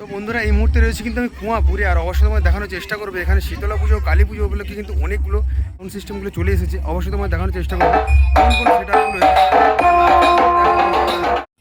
তো বন্ধুরা, এই মুহূর্তে রয়েছে কিন্তু আমি কুয়াপুরে আর অবশ্যই তোমায় দেখানোর চেষ্টা করব। এখানে শীতলা পুজো, কালী পুজো উপলক্ষে কিন্তু অনেকগুলো সিস্টেমগুলো চলে এসেছে। অবশ্যই তোমায় দেখানোর চেষ্টা করব। কোন কোন সেটআপগুলো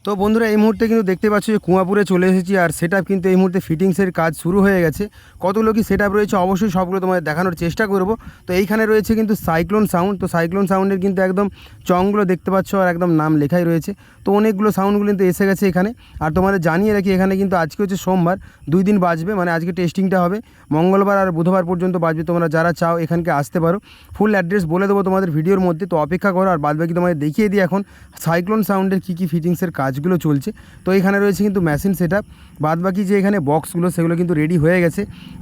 তো বন্ধুরা, এই মুহূর্তে কিন্তু দেখতে পাচ্ছ যে কুয়াপুরে চলে এসেছি আর সেট কিন্তু এই মুহূর্তে ফিটিংসের কাজ শুরু হয়ে গেছে। কতগুলো কি সেট রয়েছে অবশ্যই সবগুলো তোমাদের দেখানোর চেষ্টা করব। তো এইখানে রয়েছে কিন্তু সাইক্লোন সাউন্ড তো সাইক্লোন সাউন্ডের কিন্তু একদম চংগুলো দেখতে পাচ্ছ আর একদম নাম লেখাই রয়েছে। তো অনেকগুলো সাউন্ডগুলো কিন্তু এসে গেছে এখানে। আর তোমাদের জানিয়ে রাখি, এখানে কিন্তু আজকে হচ্ছে সোমবার, দুই দিন বাজবে মানে আজকে টেস্টিংটা হবে। মঙ্গলবার আর বুধবার পর্যন্ত বাজবে, তোমরা যারা চাও এখানকে আসতে পারো। ফুল অ্যাড্রেস বলে দেবো তোমাদের ভিডিওর মধ্যে, তো অপেক্ষা করো আর বাদবাকি তোমাদের দেখিয়ে দিই এখন। সাইক্লোন সাউন্ডের কী কী ফিটিংসের কাজগুলো চলছে। তো এখানে রয়েছে কিন্তু মেশিন সেট আপ বাদবাকি যে এখানে বক্সগুলো সেগুলো কিন্তু রেডি হয়ে গেছে।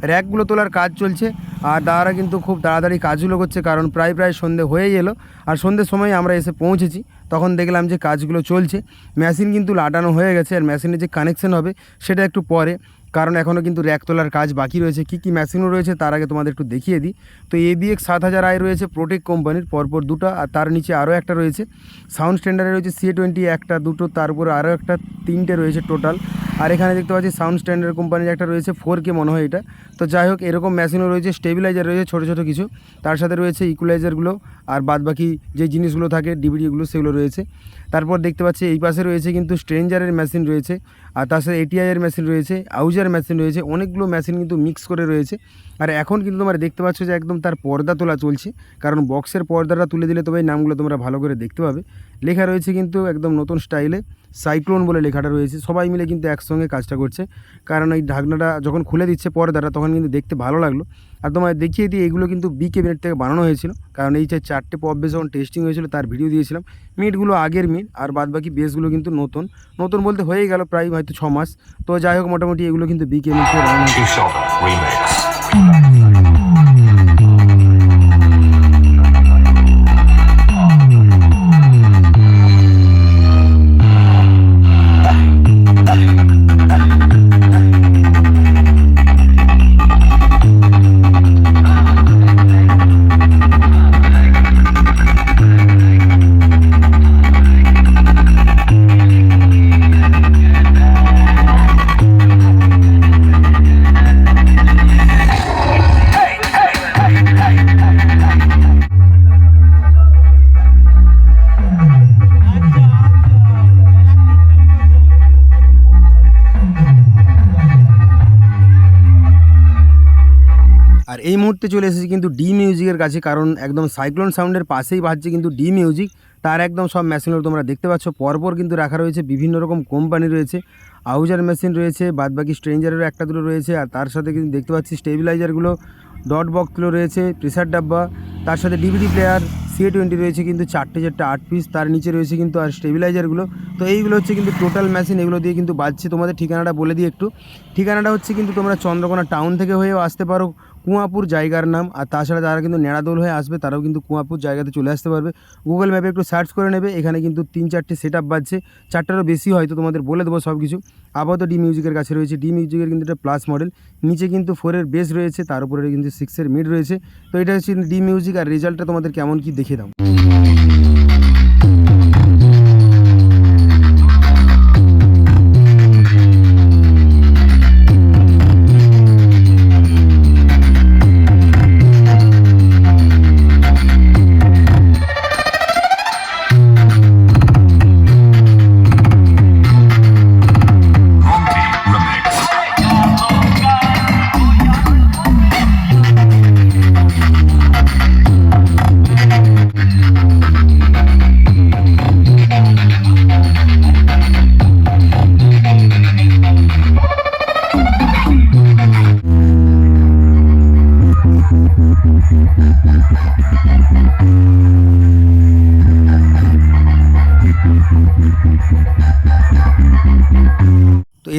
র্যাকগুলো তোলার কাজ চলছে। আর দাদারা কিন্তু খুব তাড়াতাড়ি কাজগুলো করছে, কারণ প্রায় প্রায় সন্ধে হয়ে এলো। আর সন্ধ্যের সময় আমরা এসে পৌঁছেছি। তখন দেখলাম যে কাজগুলো চলছে। মেশিন কিন্তু লাটানো হয়ে গেছে। আর মেশিনে যে কানেকশন হবে, সেটা একটু পরে। কারণ এখনও কিন্তু র্যাক তোলার কাজ বাকি রয়েছে। কী কী মেশিনও রয়েছে তার আগে তোমাদের একটু দেখিয়ে দিই। তো এবিএক্স সাত হাজার আয় রয়েছে প্রোটেক কোম্পানির, পরপর দুটো, আর তার নিচে আরও একটা রয়েছে। সাউন্ড স্ট্যান্ডার্ডে রয়েছে সি টোয়েন্টি একটা, দুটো, তার উপরে আরও একটা, তিনটে রয়েছে টোটাল আর এখানে দেখতে পাচ্ছি সাউন্ড স্ট্যান্ডার্ড কোম্পানির একটা রয়েছে ফোর কে মনে হয় এটা। তো যাই হোক, এরকম মেশিনও রয়েছে স্টেবিলাইজার রয়েছে, ছোটো ছোটো কিছু। তার সাথে রয়েছে ইকুলাইজারগুলো আর বাদবাকি যে জিনিসগুলো থাকে ডিভিডিগুলো সেগুলো রয়েছে। তারপর দেখতে পাচ্ছি এই পাশে রয়েছে কিন্তু স্ট্রেঞ্জারের মেশিন রয়েছে, আর তার সাথে এটিআইয়ের মেশিন রয়েছে আউজার মেশিন রয়েছে, অনেকগুলো মেশিন কিন্তু মিক্স করে রয়েছে। আর এখন কিন্তু তোমরা দেখতে পাচ্ছ যে একদম তার পর্দা তোলা চলছে, কারণ বক্সের পর্দাটা তুলে দিলে তবে এই নামগুলো তোমরা ভালো করে দেখতে পাবে। লেখা রয়েছে কিন্তু একদম নতুন স্টাইলে সাইক্লোন বলে লেখাটা রয়েছে। সবাই মিলে কিন্তু একসঙ্গে কাজটা করছে। কারণ এই ঢাকনাটা যখন খুলে দিচ্ছে পর্দাটা, তখন কিন্তু দেখতে ভালো লাগল। আর তোমায় দেখিয়ে দিই, এগুলো কিন্তু বি ক্যাবিনেট থেকে বানানো হয়েছিল। কারণ এই যে চারটে পপ বেস যখন টেস্টিং হয়েছিল, তার ভিডিও দিয়েছিলাম। মিটগুলো আগের মিট আর বাদবাকি বেসগুলো কিন্তু নতুন। নতুন বলতে হয়ে গেল প্রায় হয়তো ছ মাস। তো যাই হোক, মোটামুটি এগুলো কিন্তু বি ক্যাবিনেট থেকে বানানো। আর এই মুহূর্তে চলে এসেছি কিন্তু ডি মিউজিকের কাছে, কারণ একদম সাইক্লোন সাউন্ডের পাশেই বাজছে কিন্তু ডি মিউজিক তার একদম সব মেশিনগুলো তোমরা দেখতে পাচ্ছ। পরপর কিন্তু রাখা রয়েছে, বিভিন্ন রকম কোম্পানি রয়েছে। আউজার মেশিন রয়েছে, বাদবাকি স্ট্রেঞ্জারেরও একটা দুটো রয়েছে। আর তার সাথে কিন্তু দেখতে পাচ্ছি স্টেবিলাইজারগুলো ডট বক্সগুলো রয়েছে প্রেসার ডাব্বা, তার সাথে ডিভিডি প্লেয়ার সি টোয়েন্টি রয়েছে কিন্তু চারটে চারটে আট পিস তার নিচে রয়েছে কিন্তু আর স্টেবিলাইজারগুলো তো এইগুলো হচ্ছে কিন্তু টোটাল মেশিন এগুলো দিয়ে কিন্তু বাজছে। তোমাদের ঠিকানাটা বলে দিই একটু। ঠিকানাটা হচ্ছে কিন্তু তোমরা চন্দ্রকোনা টাউন থেকে হয়েও আসতে পারো, কুয়াপুর জায়গার নাম। আর তাছাড়া যারা কিন্তু নেড়াদোল হয়ে আসবে, তারাও কিন্তু কুয়াপুর জায়গাতে চলে আসতে পারবে। গুগল ম্যাপে একটু সার্চ করে নেবে, এখানে কিন্তু তিন চারটে সেট আপ বাজছে। চারটারও বেশি হয়তো তোমাদের বলে দেবো সব কিছু আপাতত ডি মিউজিকের কাছে রয়েছে। ডি মিউজিকের কিন্তু এটা প্লাস মডেল নিচে কিন্তু ফোরের বেস রয়েছে, তার উপরে কিন্তু সিক্সের মিড রয়েছে। তো এটা হচ্ছে ডি মিউজিক আর রেজাল্টটা তোমাদের কেমন কি দেখে দাও।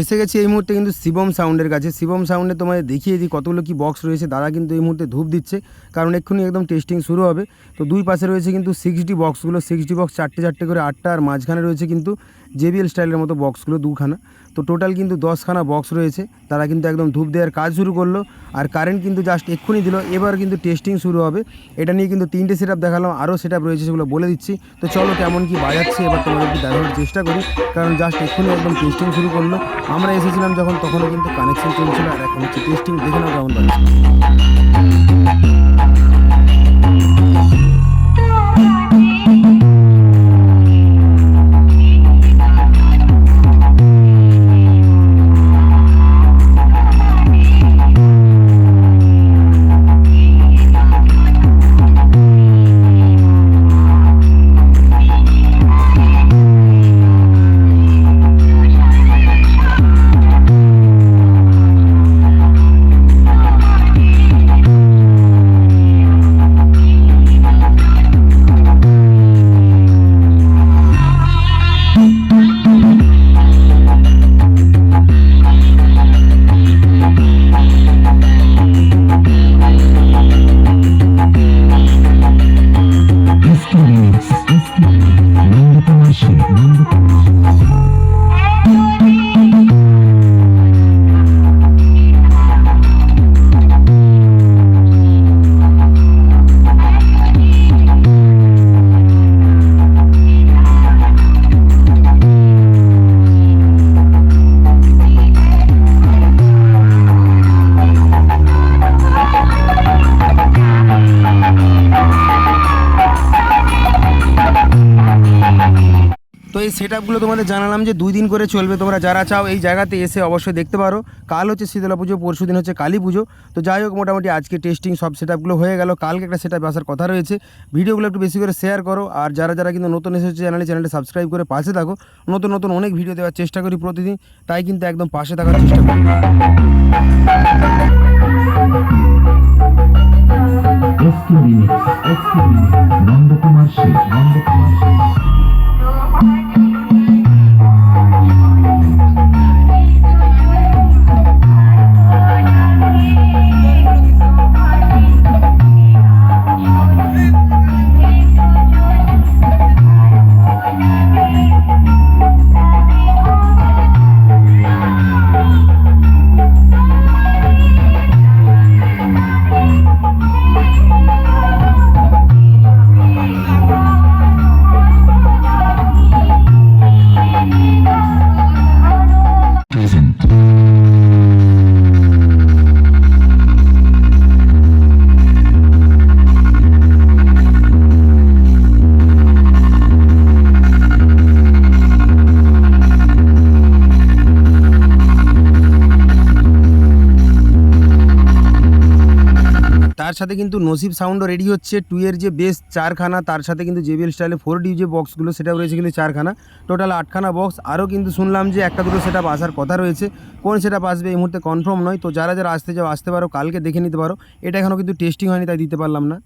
এসে গেছি এই মুহূর্তে কিন্তু শিবম সাউন্ডের কাছে। শিবম সাউন্ডে তোমাদের দেখিয়ে দিই কতগুলো কি বক্স রয়েছে দাদা কিন্তু এই মুহূর্তে ধূপ দিচ্ছে। কারণ এক্ষুনি একদম টেস্টিং শুরু হবে। তো দুই পাশে রয়েছে কিন্তু সিক্স ডি বক্সগুলো সিক্স ডি বক্স চারটে চারটে করে আটটা আর মাঝখানে রয়েছে কিন্তু জেবিএল স্টাইলের মতো বক্সগুলো দুখানা। তো টোটাল কিন্তু দশখানা বক্স রয়েছে। তারা কিন্তু একদম ধূপ দেওয়ার কাজ শুরু করল। আর কারেন্ট কিন্তু জাস্ট এক্ষুনি দিল। এবার কিন্তু টেস্টিং শুরু হবে। এটা নিয়ে কিন্তু তিনটে সেট দেখালাম। আরও সেট রয়েছে সেগুলো বলে দিচ্ছি। তো চলো কেমন কি বাজাচ্ছে এবার তোমাদেরকে দেখানোর চেষ্টা করি। কারণ জাস্ট এক্ষুনি একদম টেস্টিং শুরু করল। আমরা এসেছিলাম যখন, তখনও কিন্তু কানেকশন চলছিল। আর এখন হচ্ছে টেস্টিং দেখে নাও কেমন বাজছে। সেট আপগুলো তোমাদের জানালাম যে দুই দিন করে চলবে। তোমরা যারা চাও এই জায়গাতে এসে অবশ্যই দেখতে পারো। কাল হচ্ছে শীতলা পুজো পরশু দিন হচ্ছে কালী পুজো। তো যাই হোক মোটামুটি আজকে টেস্টিং সব সেট আপগুলো হয়ে গেল। কালকে একটা সেট আপ আসার কথা রয়েছে। ভিডিওগুলো একটু বেশি করে শেয়ার করো। আর যারা যারা কিন্তু নতুন এসেছে চ্যানেলে চ্যানেলটা সাবস্ক্রাইব করে পাশে থাকো। নতুন নতুন অনেক ভিডিও দেওয়ার চেষ্টা করি প্রতিদিন। তাই কিন্তু একদম পাশে থাকার চেষ্টা করি। নন্দকুমার সেন, সাথে কিন্তু নসিব সাউন্ডও রেডি হচ্ছে। টুয়ের যে বেস চারখানা, তার সাথে কিন্তু জেবিএল স্টাইলে ফোর ডি যে বক্সগুলো সেটাও রয়েছে কিন্তু চারখানা। টোটাল আটখানা বক্স আরও কিন্তু শুনলাম যে একটা দুটো সেটা আসার কথা রয়েছে। কোন সেটা আসবে এই মুহূর্তে কনফার্ম নয়। তো যারা যারা আসতে যাও আসতে পারো, কালকে দেখে নিতে পারো। এটা এখনও কিন্তু টেস্টিং হয়নি, তাই দিতে পারলাম না।